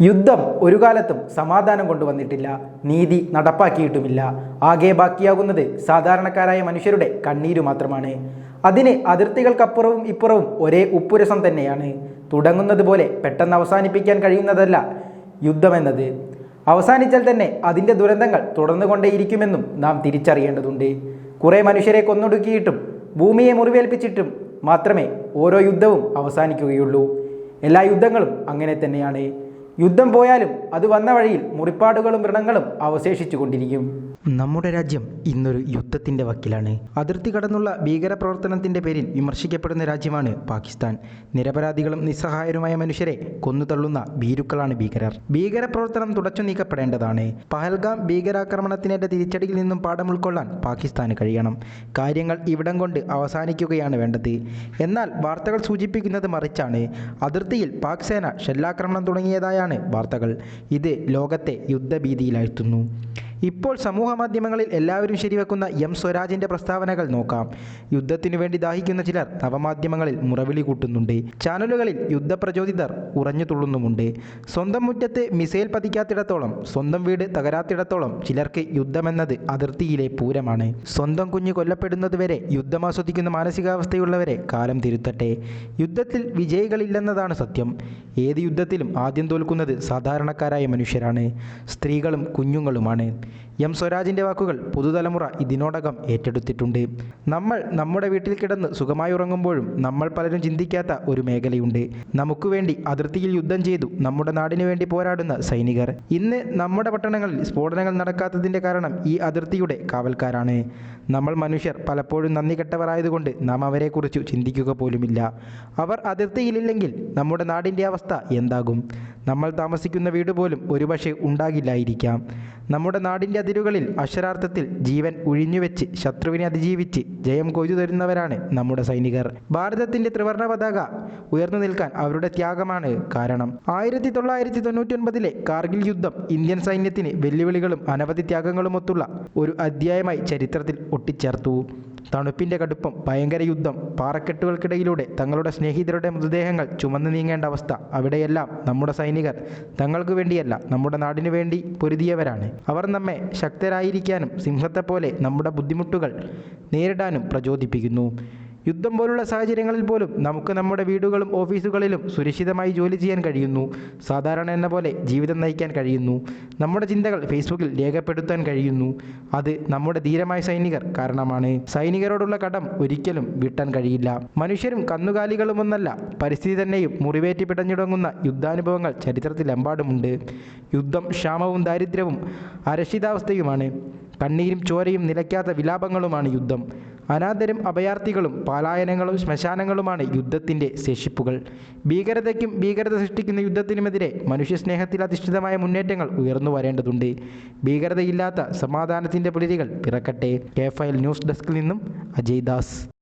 യുദ്ധം ഒരു കാലത്തും സമാധാനം കൊണ്ടുവന്നിട്ടില്ല. നീതി നടപ്പാക്കിയിട്ടുമില്ല. ആകെ ബാക്കിയാകുന്നത് സാധാരണക്കാരായ മനുഷ്യരുടെ കണ്ണീരു മാത്രമാണ്. അതിന് അതിർത്തികൾക്കപ്പുറവും ഇപ്പുറവും ഒരേ ഉപ്പുരസം തന്നെയാണ്. തുടങ്ങുന്നത് പോലെ പെട്ടെന്ന് അവസാനിപ്പിക്കാൻ കഴിയുന്നതല്ല യുദ്ധമെന്നത്. അവസാനിച്ചാൽ തന്നെ അതിന്റെ ദുരന്തങ്ങൾ തുടർന്നുകൊണ്ടേയിരിക്കുമെന്നും നാം തിരിച്ചറിയേണ്ടതുണ്ട്. കുറേ മനുഷ്യരെ കൊന്നൊടുക്കിയിട്ടും ഭൂമിയെ മുറിവേൽപ്പിച്ചിട്ടും മാത്രമേ ഓരോ യുദ്ധവും അവസാനിക്കുകയുള്ളൂ. എല്ലാ യുദ്ധങ്ങളും അങ്ങനെ തന്നെയാണ്. യുദ്ധം പോയാലും അത് വന്ന വഴിയിൽ മുറിപ്പാടുകളും വ്രണങ്ങളും അവശേഷിച്ചു കൊണ്ടിരിക്കും നമ്മുടെ രാജ്യം ഇന്നൊരു യുദ്ധത്തിന്റെ വക്കിലാണ്. അതിർത്തി കടന്നുള്ള ഭീകരപ്രവർത്തനത്തിന്റെ പേരിൽ വിമർശിക്കപ്പെടുന്ന രാജ്യമാണ് പാകിസ്ഥാൻ. നിരപരാധികളും നിസ്സഹായരുമായ മനുഷ്യരെ കൊന്നുതള്ളുന്ന ഭീരുക്കളാണ് ഭീകരർ. ഭീകരപ്രവർത്തനം തുടച്ചു നീക്കപ്പെടേണ്ടതാണ്. പഹൽഗാം ഭീകരാക്രമണത്തിനേറ്റ തിരിച്ചടിയിൽ നിന്നും പാഠം ഉൾക്കൊള്ളാൻ പാകിസ്ഥാന് കഴിയണം. കാര്യങ്ങൾ ഇവിടം കൊണ്ട് അവസാനിക്കുകയാണ് വേണ്ടത്. എന്നാൽ വാർത്തകൾ സൂചിപ്പിക്കുന്നത് മറിച്ചാണ്. അതിർത്തിയിൽ പാക് സേന ഷെല്ലാക്രമണം തുടങ്ങിയതായാണ് വാർത്തകൾ. ഇത് ലോകത്തെ യുദ്ധഭീതിയിലാഴ്ത്തുന്നു. ഇപ്പോൾ സമൂഹ മാധ്യമങ്ങളിൽ എല്ലാവരും ശരിവെക്കുന്ന എം സ്വരാജിന്റെ പ്രസ്താവനകൾ നോക്കാം. യുദ്ധത്തിനു വേണ്ടി ദാഹിക്കുന്ന ചിലർ നവമാധ്യമങ്ങളിൽ മുറവിളി കൂട്ടുന്നുണ്ട്. ചാനലുകളിൽ യുദ്ധപ്രചോദിതർ ഉറഞ്ഞു തുള്ളുന്നുമുണ്ട്. സ്വന്തം മുറ്റത്ത് മിസൈൽ പതിക്കാത്തിടത്തോളം സ്വന്തം വീട് തകരാത്തിടത്തോളം ചിലർക്ക് യുദ്ധമെന്നത് അതിർത്തിയിലെ പൂരമാണ്. സ്വന്തം കുഞ്ഞ് കൊല്ലപ്പെടുന്നതുവരെ യുദ്ധം ആസ്വദിക്കുന്ന മാനസികാവസ്ഥയുള്ളവരെ കാലം തിരുത്തട്ടെ. യുദ്ധത്തിൽ വിജയികളില്ലെന്നതാണ് സത്യം. ഏത് യുദ്ധത്തിലും ആദ്യം തോൽക്കുന്നത് സാധാരണക്കാരായ മനുഷ്യരാണ്. സ്ത്രീകളും കുഞ്ഞുങ്ങളുമാണ്. എം സ്വരാജിന്റെ വാക്കുകൾ പുതുതലമുറ ഇതിനോടകം ഏറ്റെടുത്തിട്ടുണ്ട്. നമ്മൾ നമ്മുടെ വീട്ടിൽ കിടന്ന് സുഖമായി ഉറങ്ങുമ്പോഴും നമ്മൾ പലരും ചിന്തിക്കാത്ത ഒരു മേഖലയുണ്ട്. നമുക്ക് വേണ്ടി അതിർത്തിയിൽ യുദ്ധം ചെയ്തു നമ്മുടെ നാടിനു വേണ്ടി പോരാടുന്ന സൈനികർ. ഇന്ന് നമ്മുടെ പട്ടണങ്ങളിൽ സ്ഫോടനങ്ങൾ നടക്കാത്തതിന്റെ കാരണം ഈ അതിർത്തിയുടെ കാവൽക്കാരാണ്. നമ്മൾ മനുഷ്യർ പലപ്പോഴും നന്ദി കെട്ടവരായതുകൊണ്ട് നാം അവരെക്കുറിച്ച് ചിന്തിക്കുക പോലുമില്ല. അവർ അതിർത്തിയിലില്ലെങ്കിൽ നമ്മുടെ നാടിന്റെ അവസ്ഥ എന്താകും? നമ്മൾ താമസിക്കുന്ന വീട് പോലും ഒരുപക്ഷെ ഉണ്ടാകില്ലായിരിക്കാം. നമ്മുടെ നാടിന്റെ അതിരുകളിൽ അക്ഷരാർത്ഥത്തിൽ ജീവൻ ഉഴിഞ്ഞുവെച്ച് ശത്രുവിനെ അതിജീവിച്ച് ജയം കൊയ്തു തരുന്നവരാണ് നമ്മുടെ സൈനികർ. ഭാരതത്തിന്റെ ത്രിവർണ പതാക ഉയർന്നു നിൽക്കാൻ അവരുടെ ത്യാഗമാണ് കാരണം. ആയിരത്തി തൊള്ളായിരത്തി തൊണ്ണൂറ്റി ഒൻപതിലെ കാർഗിൽ യുദ്ധം ഇന്ത്യൻ സൈന്യത്തിന് വെല്ലുവിളികളും അനവധി ത്യാഗങ്ങളുമൊത്തുള്ള ഒരു അധ്യായമായി ചരിത്രത്തിൽ ഒട്ടിച്ചേർത്തു. തണുപ്പിന്റെ കടുപ്പം ഭയങ്കര യുദ്ധം പാറക്കെട്ടുകൾക്കിടയിലൂടെ തങ്ങളുടെ സ്നേഹിതരുടെ മൃതദേഹങ്ങൾ ചുമന്നു നീങ്ങേണ്ട അവസ്ഥ അവിടെയെല്ലാം നമ്മുടെ സൈനികർ തങ്ങൾക്ക് വേണ്ടിയല്ല നമ്മുടെ നാടിനു വേണ്ടി പൊരുതിയവരാണ്. അവർ നമ്മെ ശക്തരായിരിക്കാനും സിംഹത്തെപ്പോലെ നമ്മുടെ ബുദ്ധിമുട്ടുകൾ നേരിടാനും പ്രചോദിപ്പിക്കുന്നു. യുദ്ധം പോലുള്ള സാഹചര്യങ്ങളിൽ പോലും നമുക്ക് നമ്മുടെ വീടുകളും ഓഫീസുകളിലും സുരക്ഷിതമായി ജോലി ചെയ്യാൻ കഴിയുന്നു. സാധാരണ എന്ന പോലെ ജീവിതം നയിക്കാൻ കഴിയുന്നു. നമ്മുടെ ചിന്തകൾ ഫേസ്ബുക്കിൽ രേഖപ്പെടുത്താൻ കഴിയുന്നു. അത് നമ്മുടെ ധീരമായ സൈനികർ കാരണമാണ്. സൈനികരോടുള്ള കടം ഒരിക്കലും വിട്ടാൻ കഴിയില്ല. മനുഷ്യരും കന്നുകാലികളുമൊന്നല്ല പരിസ്ഥിതി തന്നെയും മുറിവേറ്റി പിടഞ്ഞിടങ്ങുന്ന യുദ്ധാനുഭവങ്ങൾ ചരിത്രത്തിലെമ്പാടുമുണ്ട് യുദ്ധം ക്ഷാമവും ദാരിദ്ര്യവും അരക്ഷിതാവസ്ഥയുമാണ്. കണ്ണീരും ചോരയും നിലയ്ക്കാത്ത വിലാപങ്ങളുമാണ് യുദ്ധം. അനാഥരും അഭയാർത്ഥികളും പലായനങ്ങളും ശ്മശാനങ്ങളുമാണ് യുദ്ധത്തിന്റെ ശേഷിപ്പുകൾ. ഭീകരതയ്ക്കും ഭീകരത സൃഷ്ടിക്കുന്ന യുദ്ധത്തിനുമെതിരെ മനുഷ്യസ്നേഹത്തിൽ അധിഷ്ഠിതമായ മുന്നേറ്റങ്ങൾ ഉയർന്നു വരേണ്ടതുണ്ട്. ഭീകരതയില്ലാത്ത സമാധാനത്തിന്റെ പുലരികൾ പിറക്കട്ടെ. കെ ഫയൽ ന്യൂസ് ഡെസ്കിൽ നിന്നും അജയ് ദാസ്.